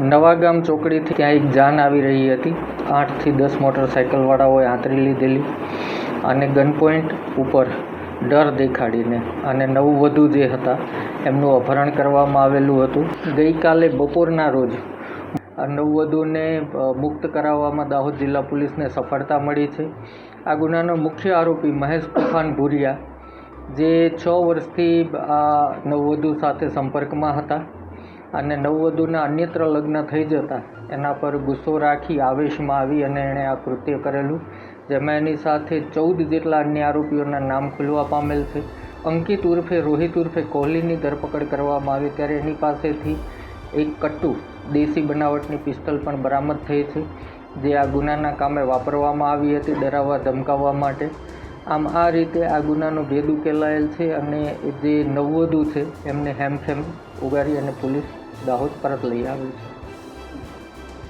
નવાગામ ચોકડીથી ત્યાં એક જાન આવી રહી હતી. આઠથી દસ મોટરસાઇકલવાળાઓએ આંતરી લીધેલી અને ગન પોઈન્ટ ઉપર ડર દેખાડીને અને નવવધુ જે હતા એમનું અપહરણ કરવામાં આવેલું હતું. ગઈકાલે બપોરના રોજ નવવધુને મુક્ત કરાવવામાં દાહોદ જિલ્લા પોલીસને સફળતા મળી છે. આ ગુનાનો મુખ્ય આરોપી મહેશ તુફાન ભુરિયા, જે છ વર્ષથી આ નવવધુ સાથે સંપર્કમાં હતા. અને નવવધુના અન્યત્ર લગ્ન થઈ જતા એના પર ગુસ્સો રાખી આવેશમાં આવી અને એણે આ કૃત્ય કરેલું, જેમાં એની સાથે ચૌદ જેટલા અન્ય આરોપીઓના નામ ખુલવા પામેલ છે. અંકિત ઉર્ફે રોહિત ઉર્ફે કોહલીની ધરપકડ કરવામાં આવી ત્યારે એની પાસેથી એક કટ્ટુ દેશી બનાવટની પિસ્તલ પણ બરામદ થઈ છે, જે આ ગુનાના કામે વાપરવામાં આવી હતી ડરાવવા ધમકાવવા માટે. આમ આ રીતે આ ગુનાનો ભેદ ઉકેલાયેલ છે અને જે નવવધુ છે એમને હેમખેમ ઉગારી અને પોલીસ દાહોદ પરત લઈ આવી છે.